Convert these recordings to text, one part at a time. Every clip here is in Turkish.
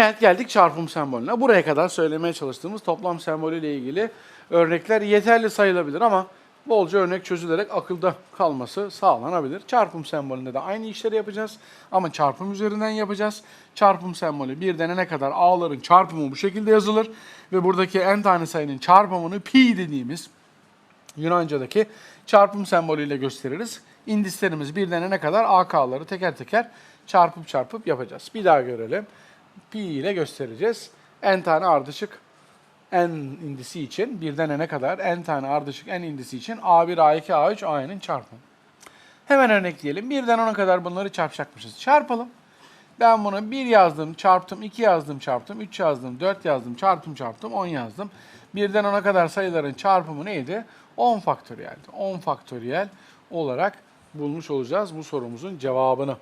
Nihayet geldik çarpım sembolüne. Buraya kadar söylemeye çalıştığımız toplam sembolüyle ilgili örnekler yeterli sayılabilir ama bolca örnek çözülerek akılda kalması sağlanabilir. Çarpım sembolünde de aynı işleri yapacağız ama çarpım üzerinden yapacağız. Çarpım sembolü bir denene kadar a'ların çarpımı bu şekilde yazılır ve buradaki en tane sayının çarpımını pi dediğimiz Yunanca'daki çarpım sembolüyle gösteririz. İndislerimiz bir denene kadar AK'ları teker teker çarpıp çarpıp yapacağız. Bir daha görelim. Pi ile göstereceğiz. N tane ardışık n indisi için bir denene kadar n tane ardışık n indisi için A1, A2, A3, A'nın çarpımı. Hemen örnekleyelim. Birden 10'a kadar bunları çarpacakmışız. Çarpalım. Ben bunu 1 yazdım, çarptım, 2 yazdım, çarptım, 3 yazdım, 4 yazdım, çarptım, çarptım, 10 yazdım. Birden 10'a kadar sayıların çarpımı neydi? 10 faktöriyeldi. 10 faktöriyel olarak bulmuş olacağız bu sorumuzun cevabını.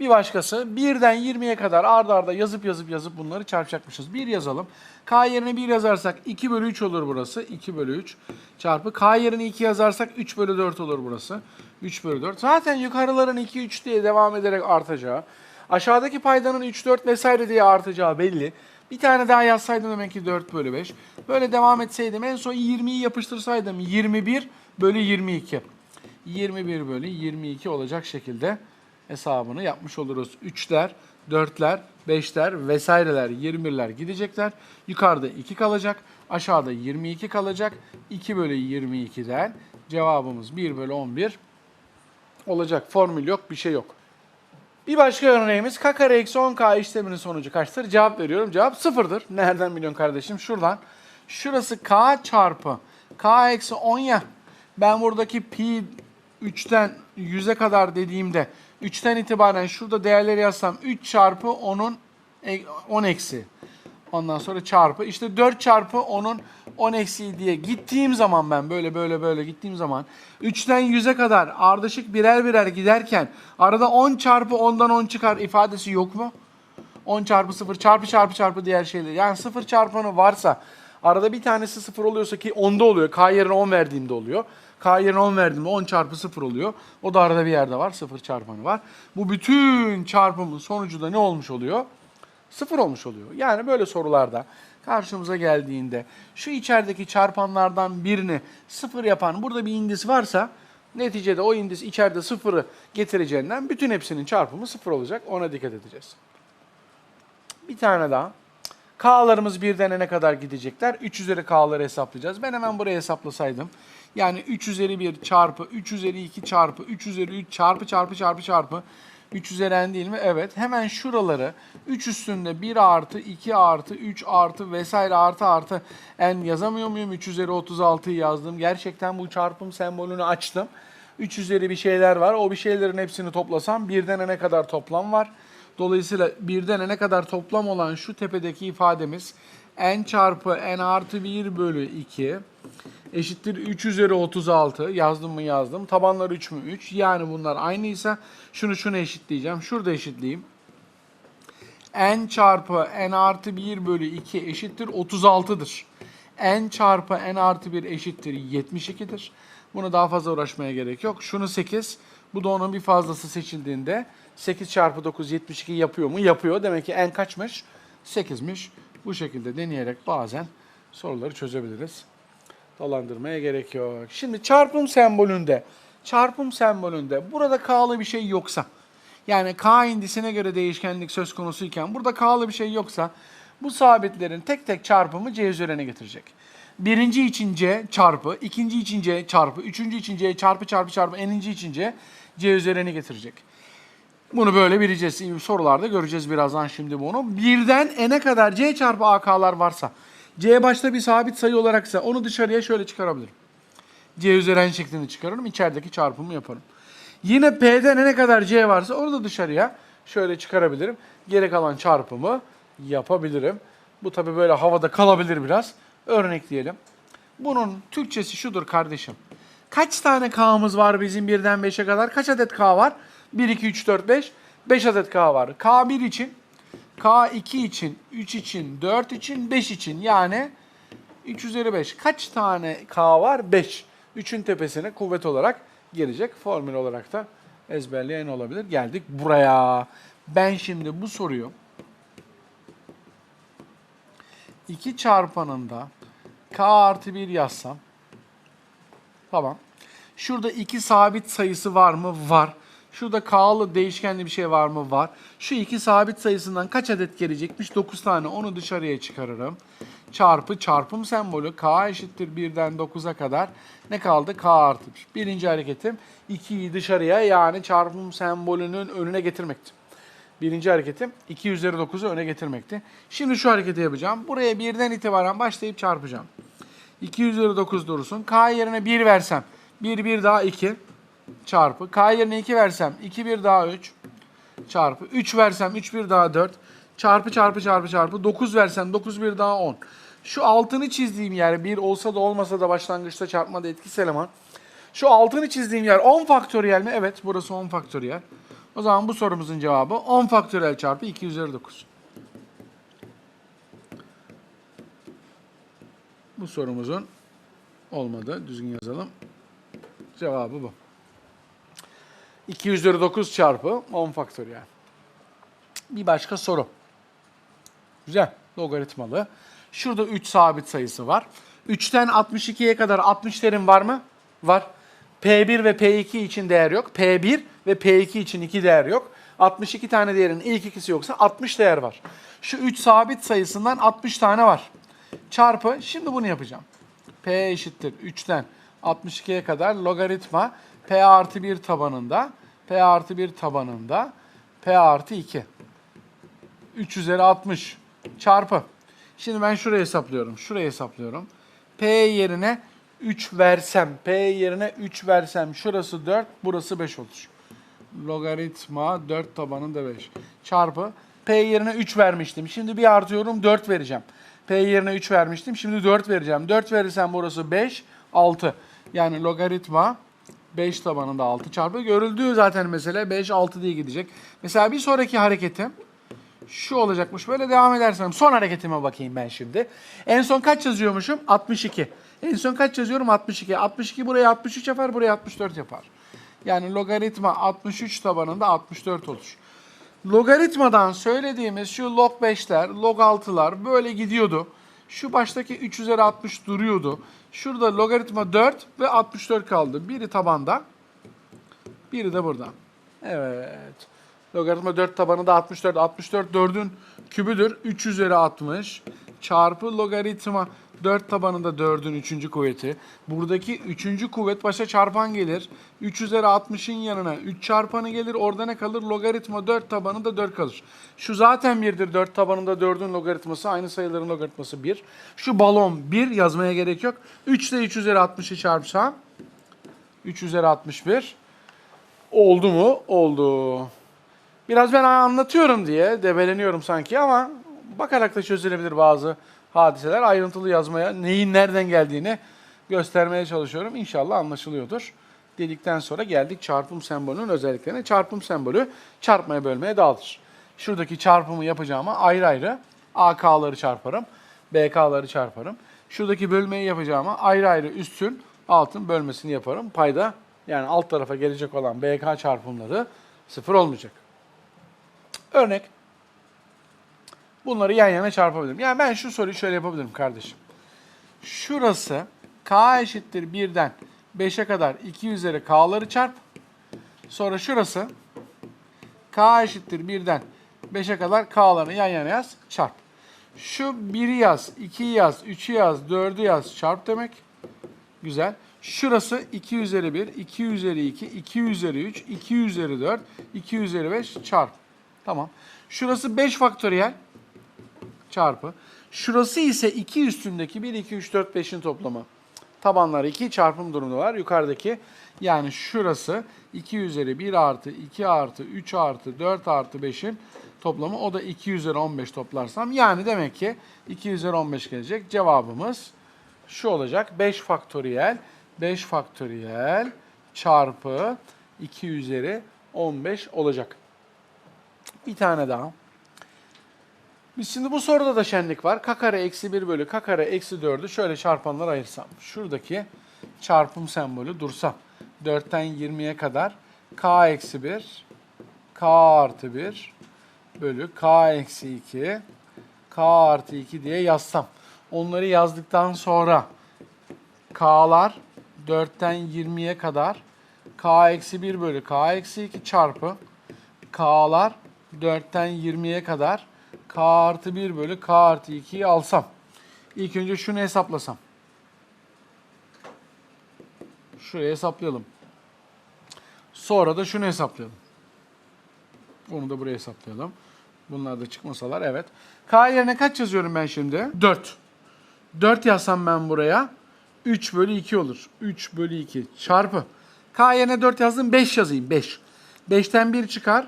Bir başkası birden 20'ye kadar ardarda arda yazıp yazıp yazıp bunları çarpacakmışız. 1 yazalım. K yerine 1 yazarsak 2 bölü 3 olur burası. 2 bölü 3 çarpı. K yerine 2 yazarsak 3 bölü 4 olur burası. 3 bölü 4. Zaten yukarıların 2, 3 diye devam ederek artacağı. Aşağıdaki paydanın 3, 4 vesaire diye artacağı belli. Bir tane daha yazsaydım demek ki 4 bölü 5. Böyle devam etseydim en son 20'yi yapıştırsaydım 21 bölü 22. 21 bölü 22 olacak şekilde hesabını yapmış oluruz. 3'ler, 4'ler, 5'ler vesaireler 20'ler gidecekler. Yukarıda 2 kalacak. Aşağıda 22 kalacak. 2 bölü 22'den cevabımız 1 bölü 11 olacak. Formül yok, bir şey yok. Bir başka örneğimiz k kare eksi 10k işleminin sonucu kaçtır? Cevap veriyorum. Cevap sıfırdır. Nereden biliyorsun kardeşim? Şuradan. Şurası k çarpı k eksi 10 ya. Ben buradaki pi 3'ten 100'e kadar dediğimde 3'ten itibaren şurada değerleri yazsam 3 çarpı 10'un e- 10 eksi. Ondan sonra çarpı. İşte 4 çarpı 10'un 10 eksi diye gittiğim zaman ben böyle böyle böyle gittiğim zaman 3'ten 100'e kadar ardışık birer birer giderken arada 10 çarpı 10'dan 10 çıkar ifadesi yok mu? 10 çarpı 0 çarpı çarpı çarpı diğer şeyler. Yani 0 çarpanı varsa arada bir tanesi 0 oluyorsa ki 10'da oluyor. K yerine 10 verdiğimde oluyor. K yerine 10 verdiğimde 10 çarpı 0 oluyor. O da arada bir yerde var. 0 çarpanı var. Bu bütün çarpımın sonucu da ne olmuş oluyor? Sıfır olmuş oluyor. Yani böyle sorularda karşımıza geldiğinde şu içerideki çarpanlardan birini sıfır yapan burada bir indis varsa neticede o indis içeride sıfırı getireceğinden bütün hepsinin çarpımı sıfır olacak. Ona dikkat edeceğiz. Bir tane daha. K'larımız bir denene kadar gidecekler. 3 üzeri K'ları hesaplayacağız. Ben hemen buraya hesaplasaydım. Yani 3 üzeri 1 çarpı 3 üzeri 2 çarpı 3 üzeri 3 çarpı çarpı çarpı çarpı 3 üzeri n değil mi? Evet. Hemen şuraları 3 üstünde 1 artı 2 artı 3 artı vesaire artı artı n yazamıyor muyum? 3 üzeri 36'yı yazdım. Gerçekten bu çarpım sembolünü açtım. 3 üzeri bir şeyler var. O bir şeylerin hepsini toplasam birden ne kadar toplam var. Dolayısıyla birden ne kadar toplam olan şu tepedeki ifademiz n çarpı n artı 1 bölü 2 eşittir 3 üzeri 36 yazdım mı yazdım. Tabanlar 3 mü 3 yani bunlar aynıysa şunu şunu eşitleyeceğim. Şurada eşitleyeyim. n çarpı n artı 1 bölü 2 eşittir 36'dır. n çarpı n artı 1 eşittir 72'dir. Bunu daha fazla uğraşmaya gerek yok. Şunu 8. Bu da onun bir fazlası seçildiğinde 8 çarpı 9 72 yapıyor mu? Yapıyor. Demek ki n kaçmış? 8'miş. Bu şekilde deneyerek bazen soruları çözebiliriz. Dolandırmaya gerek yok. Şimdi çarpım sembolünde, çarpım sembolünde burada k'lı bir şey yoksa, yani k indisine göre değişkenlik söz konusuyken burada k'lı bir şey yoksa bu sabitlerin tek tek çarpımı c üzerine getirecek. Birinci için c çarpı, ikinci için c çarpı, üçüncü için c çarpı çarpı çarpı, eninci için c c üzerine getirecek. Bunu böyle bileceğiz. Sorularda göreceğiz birazdan şimdi bunu. Birden n'e kadar c çarpı ak'lar varsa, c başta bir sabit sayı olaraksa onu dışarıya şöyle çıkarabilirim. c üzeri n şeklinde çıkarırım. içerideki çarpımı yaparım. Yine p'den n'e kadar c varsa onu da dışarıya şöyle çıkarabilirim. Geri kalan çarpımı yapabilirim. Bu tabi böyle havada kalabilir biraz. Örnekleyelim. Bunun Türkçesi şudur kardeşim. Kaç tane K'mız var bizim birden 5'e kadar? Kaç adet K var? 1, 2, 3, 4, 5. 5 adet K var. K1 için, K2 için, 3 için, 4 için, 5 için. Yani 3 üzeri 5. Kaç tane K var? 5. 3'ün tepesine kuvvet olarak gelecek. Formül olarak da ezberleyen olabilir. Geldik buraya. Ben şimdi bu soruyu 2 çarpanında k artı 1 yazsam. Tamam. Şurada 2 sabit sayısı var mı? Var. Şurada k'lı değişkenli bir şey var mı? Var. Şu iki sabit sayısından kaç adet gelecekmiş? 9 tane. Onu dışarıya çıkarırım. Çarpı çarpım sembolü k eşittir 1'den 9'a kadar ne kaldı? k artı 1. Birinci hareketim 2'yi dışarıya yani çarpım sembolünün önüne getirmekti. Birinci hareketim 2 üzeri 9'u öne getirmekti. Şimdi şu hareketi yapacağım. Buraya birden itibaren başlayıp çarpacağım. 2 üzeri 9 durursun. K yerine 1 versem 1 1 daha 2 çarpı. K yerine 2 versem 2 1 daha 3 çarpı. 3 versem 3 1 daha 4 çarpı çarpı çarpı çarpı. 9 versem 9 1 daha 10. Şu altını çizdiğim yer 1 olsa da olmasa da başlangıçta çarpmada etkisi eleman. Şu altını çizdiğim yer 10 faktöriyel mi? Evet burası 10 faktöriyel. O zaman bu sorumuzun cevabı 10 faktöriyel çarpı 2 üzeri 9. Bu sorumuzun olmadı. Düzgün yazalım. Cevabı bu. 2 üzeri 9 çarpı 10 faktöriyel. Bir başka soru. Güzel. Logaritmalı. Şurada 3 sabit sayısı var. 3'ten 62'ye kadar 60 terim var mı? Var. P1 ve P2 için değer yok. P1 ve P2 için 2 değer yok. 62 tane değerin ilk ikisi yoksa 60 değer var. Şu 3 sabit sayısından 60 tane var. Çarpı, şimdi bunu yapacağım. P eşittir 3'ten 62'ye kadar logaritma P artı 1 tabanında, P artı 1 tabanında, P artı 2. 3 üzeri 60 çarpı. Şimdi ben şurayı hesaplıyorum. Şurayı hesaplıyorum. P yerine 3 versem, P yerine 3 versem şurası 4, burası 5 olur. Logaritma 4 tabanında 5 çarpı P yerine 3 vermiştim. Şimdi bir artıyorum 4 vereceğim. P yerine 3 vermiştim. Şimdi 4 vereceğim. 4 verirsem burası 5, 6. Yani logaritma 5 tabanında 6 çarpı. Görüldüğü zaten mesele 5, 6 diye gidecek. Mesela bir sonraki hareketim şu olacakmış. Böyle devam edersem son hareketime bakayım ben şimdi. En son kaç yazıyormuşum? 62. En son kaç yazıyorum? 62. 62 buraya 63 yapar, buraya 64 yapar. Yani logaritma 63 tabanında 64 olur. Logaritmadan söylediğimiz şu log 5'ler, log 6'lar böyle gidiyordu. Şu baştaki 3 üzeri 60 duruyordu. Şurada logaritma 4 ve 64 kaldı. Biri tabanda, biri de burada. Evet. Logaritma 4 tabanı da 64. 64 4'ün kübüdür. 3 üzeri 60 çarpı logaritma 4 tabanında 4'ün 3. kuvveti. Buradaki 3. kuvvet başa çarpan gelir. 3 üzeri 60'ın yanına 3 çarpanı gelir. Orada ne kalır? Logaritma 4 tabanında 4 kalır. Şu zaten 1'dir. 4 tabanında 4'ün logaritması. Aynı sayıların logaritması 1. Şu balon 1 yazmaya gerek yok. 3 ile 3 üzeri 60'ı çarpsam 3 üzeri 61 oldu mu? Oldu. Biraz ben anlatıyorum diye debeleniyorum sanki ama bakarak da çözülebilir bazı hadiseler. Ayrıntılı yazmaya neyin nereden geldiğini göstermeye çalışıyorum. İnşallah anlaşılıyordur. Dedikten sonra geldik çarpım sembolünün özelliklerine. Çarpım sembolü çarpmaya bölmeye dağılır. Şuradaki çarpımı yapacağıma ayrı ayrı AK'ları çarparım, BK'ları çarparım. Şuradaki bölmeyi yapacağıma ayrı ayrı üstün altın bölmesini yaparım. Payda yani alt tarafa gelecek olan BK çarpımları sıfır olmayacak. Örnek. Bunları yan yana çarpabilirim. Yani ben şu soruyu şöyle yapabilirim kardeşim. Şurası k eşittir 1'den 5'e kadar 2 üzeri k'ları çarp. Sonra şurası k eşittir 1'den 5'e kadar k'larını yan yana yaz, çarp. Şu 1'i yaz, 2'yi yaz, 3'ü yaz, 4'ü yaz, çarp demek. Güzel. Şurası 2 üzeri 1, 2 üzeri 2, 2 üzeri 3, 2 üzeri 4, 2 üzeri 5 çarp. Tamam. Şurası 5 faktöriyel çarpı. Şurası ise 2 üstündeki 1, 2, 3, 4, 5'in toplamı. Tabanlar 2 çarpım durumu var. Yukarıdaki yani şurası 2 üzeri 1 artı 2 artı 3 artı 4 artı 5'in toplamı. O da 2 üzeri 15 toplarsam. Yani demek ki 2 üzeri 15 gelecek. Cevabımız şu olacak. 5 faktöriyel 5 faktöriyel çarpı 2 üzeri 15 olacak. Bir tane daha. Biz şimdi bu soruda da şenlik var. K kare eksi 1 bölü K kare eksi 4'ü şöyle çarpanlar ayırsam. Şuradaki çarpım sembolü dursa. 4'ten 20'ye kadar K eksi 1, K artı 1 bölü K eksi 2, K artı 2 diye yazsam. Onları yazdıktan sonra K'lar 4'ten 20'ye kadar K eksi 1 bölü K eksi 2 çarpı K'lar 4'ten 20'ye kadar K artı 1 bölü K artı 2'yi alsam. İlk önce şunu hesaplasam. Şuraya hesaplayalım. Sonra da şunu hesaplayalım. Onu da buraya hesaplayalım. Bunlar da çıkmasalar evet. K yerine kaç yazıyorum ben şimdi? 4. 4 yazsam ben buraya 3 bölü 2 olur. 3 bölü 2 çarpı. K yerine 4 yazdım 5 yazayım 5. 5'ten 1 çıkar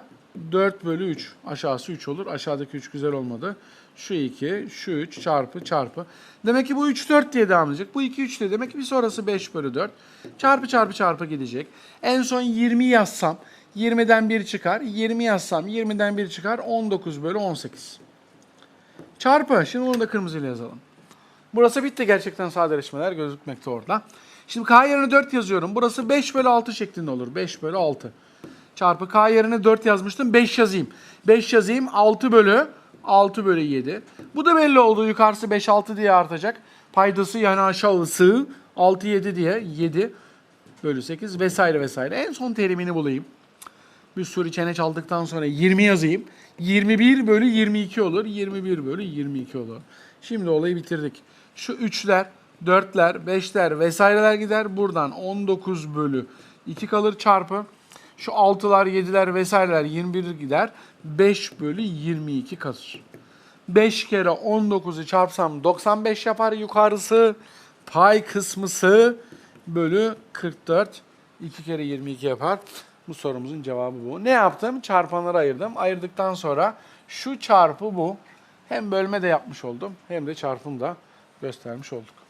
4 bölü 3. Aşağısı 3 olur. Aşağıdaki 3 güzel olmadı. Şu 2, şu 3 çarpı çarpı. Demek ki bu 3 4 diye devam edecek. Bu 2 3 diye demek ki bir sonrası 5 bölü 4. Çarpı çarpı çarpı gidecek. En son 20 yazsam 20'den 1 çıkar. 20 yazsam 20'den 1 çıkar. 19 bölü 18. Çarpı. Şimdi onu da kırmızıyla yazalım. Burası bitti gerçekten sadeleşmeler gözükmekte orada. Şimdi k yerine 4 yazıyorum. Burası 5 bölü 6 şeklinde olur. 5 bölü 6. Çarpı k yerine 4 yazmıştım. 5 yazayım. 5 yazayım. 6 bölü 6 bölü 7. Bu da belli oldu. Yukarısı 5 6 diye artacak. Paydası yani aşağısı 6 7 diye 7 bölü 8 vesaire vesaire. En son terimini bulayım. Bir sürü çene çaldıktan sonra 20 yazayım. 21 bölü 22 olur. 21 bölü 22 olur. Şimdi olayı bitirdik. Şu 3'ler, 4'ler, 5'ler vesaireler gider. Buradan 19 bölü 2 kalır çarpı. Şu 6'lar, 7'ler vesaireler 21 gider. 5 bölü 22 kalır. 5 kere 19'u çarpsam 95 yapar yukarısı. Pay kısmısı bölü 44. 2 kere 22 yapar. Bu sorumuzun cevabı bu. Ne yaptım? Çarpanları ayırdım. Ayırdıktan sonra şu çarpı bu. Hem bölme de yapmış oldum hem de çarpım da göstermiş olduk.